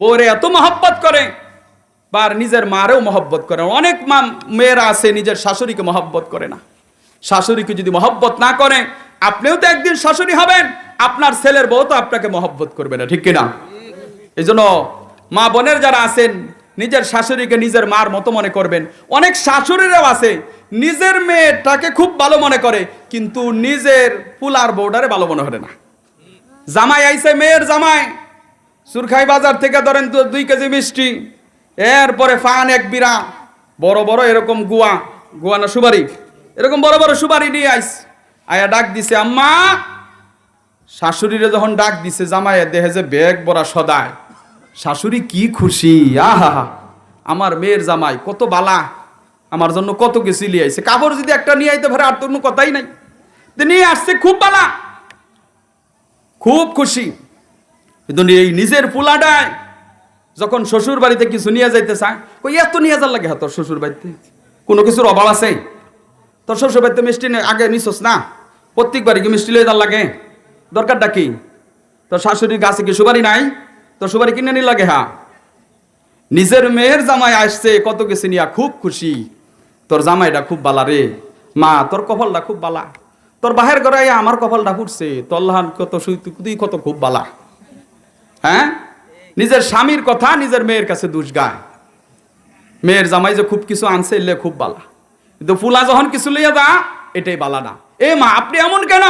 ওরে এত মহব্বত করে। বা নিজের মারেও মহব্বত করে অনেক মা মেয়েরা আছে, নিজের শাশুড়িকে মহব্বত করে না। শাশুড়িকে যদি মহব্বত না করে, আপনিও তো একদিন শাশুড়ি হবেন। আপনার ছেলের বউ তো আপনাকে মহব্বত করবে না, ঠিক কিনা? এই জন্য মা বোনের যারা আছেন, নিজের শাশুড়িকে নিজের মার মতো মনে করবেন। অনেক শাশুড়িরাও আছে, নিজের মেয়েটাকে খুব ভালো মনে করে, কিন্তু নিজের পুলার বউডারে ভালো মনে করে না। জামাই আইছে, মেয়ের জামাই। সুরখাই বাজার থেকে ধরেন দুই কেজি মিষ্টি। এরপরে ফান এক বিরা বড় বড় এরকম গুয়া গুয়া না সুবারি এরকম বড় বড় সুবারি নিয়ে আইস। আয়া ডাক দিছে, আম্মা! শাশুড়িরে যখন ডাক দিছে, জামাইয়া দেহে যে ব্যাগ বড়া সদায়। শাশুড়ি, কি খুশি? আহা আমার মেয়ের জামাই কত বালা। আমার জন্য কত কিছু নিয়ে আইছে। কাপড় যদি একটা নিয়ে আইতে পারে, আর তো কোনো কথাই নাই। নিয়ে আসছে, খুব বালা। খুব খুশি। কিন্তু এই নিজের পুলাডায় যখন শ্বশুর বাড়িতে কিছু নিয়ে যাইতে চায় কই এত নিয়ে যার লাগে হ্যাঁ তোর শ্বশুর বাড়িতে কোনো কিছুর অভাব আছে? তোর শ্বশুর বাড়িতে মিষ্টি আগে নিছস না? প্রত্যেকবারই কি মিষ্টি লয়ে যার লাগে। দরকারটা কি? তোর শাশুড়ির গাছে কি সুপারি নাই? তোর সুপারি কিনে নি লাগে হ্যাঁ? নিজের মেয়ের জামাই আসছে, কত কিছু নিয়া খুব খুশি। তোর জামাইটা খুব বালা রে। মা, তোর কপালটা খুব বালা। তোর বাহের ঘরে আমার কপালটা ফুটছে। তোর লাহান কত তুই কত খুব বালা। হ্যাঁ? নিজের স্বামীর কথা নিজের মেয়ের কাছে দুষ গায়। মেয়ের জামাই যে খুব কিছু আনছে, এলে খুব বালা। কিন্তু ফুলা যখন কিছু লইয়া যা, এটাই বালা না। এ মা, আপনি এমন কেন?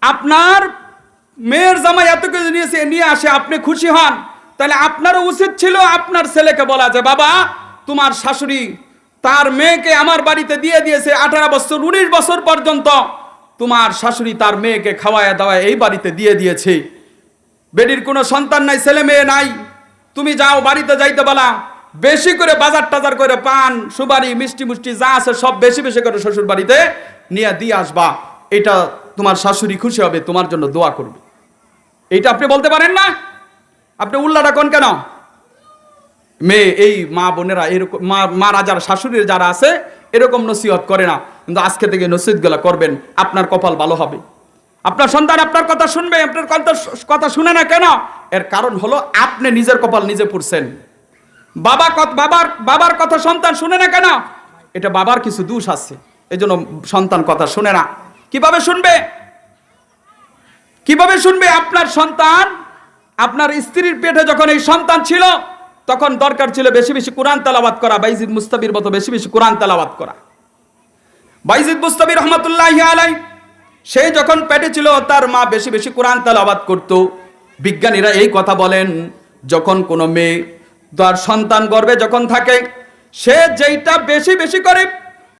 আপনার মেয়ের জামাই এত কিছু নিয়েছে নিয়ে আসে, আপনি খুশি হন। তাহলে আপনারও উচিত ছিল আপনার ছেলেকে বলা যে, বাবা, তোমার শাশুড়ি তার মেয়েকে আমার বাড়িতে দিয়ে দিয়েছে আঠারো বছর, উনিশ বছর পর্যন্ত। তোমার শাশুড়ি তার মেয়েকে খাওয়ায় দাওয়ায় এই বাড়িতে দিয়ে দিয়েছে। বেডির কোনো সন্তান নাই, ছেলে মেয়ে নাই। তুমি যাও, বাড়িতে যাইতে বলা। বেশি করে বাজার টাজার করে পান সুবারি মিষ্টি মুষ্টি যা আছে সব বেশি বেশি করে শ্বশুর বাড়িতে নিয়ে দিয়ে আসবা। এটা তোমার শাশুড়ি খুশি হবে, তোমার জন্য দোয়া করবে। এইটা আপনি বলতে পারেন না? আপনি উল্লাটা কোন কেন? মেয়ে, এই মা বোনেরা এরকম মা মারা যারা শাশুড়ির যারা আছে, এরকম নসিহত করে না। কিন্তু আজকে থেকে নসিহতগুলো করবেন, আপনার কপাল ভালো হবে। আপনার সন্তান আপনার কথা শুনবে, আপনার কথা কথা শুনে না কেন? এর কারণ হলো আপনি নিজের কপাল নিজে পুড়ছেন। বাবা বাবার বাবার কথা সন্তান শুনে না কেন? এটা বাবার কিছু দোষ আছে এই জন্য সন্তান কথা শুনে না। কীভাবে শুনবে? কীভাবে শুনবে আপনার সন্তান? আপনার স্ত্রীর পেটে যখন এই সন্তান ছিল, তখন দরকার ছিল বেশি বেশি কোরআন তেলাওয়াত করা, বাইজিদ মুস্তাবির মতো বেশি বেশি কোরআন তেলাওয়াত করা। বাইজিদ মুস্তাবি রহমতুল্লাহ আলাই সেই যখন পেটে ছিল, তার মা বেশি বেশি কোরআন তালাবাদ করত। বিজ্ঞানীরা এই কথা বলেন, যখন কোনো মেয়ে তার সন্তান গর্বে যখন থাকে, সে যেইটা বেশি বেশি করে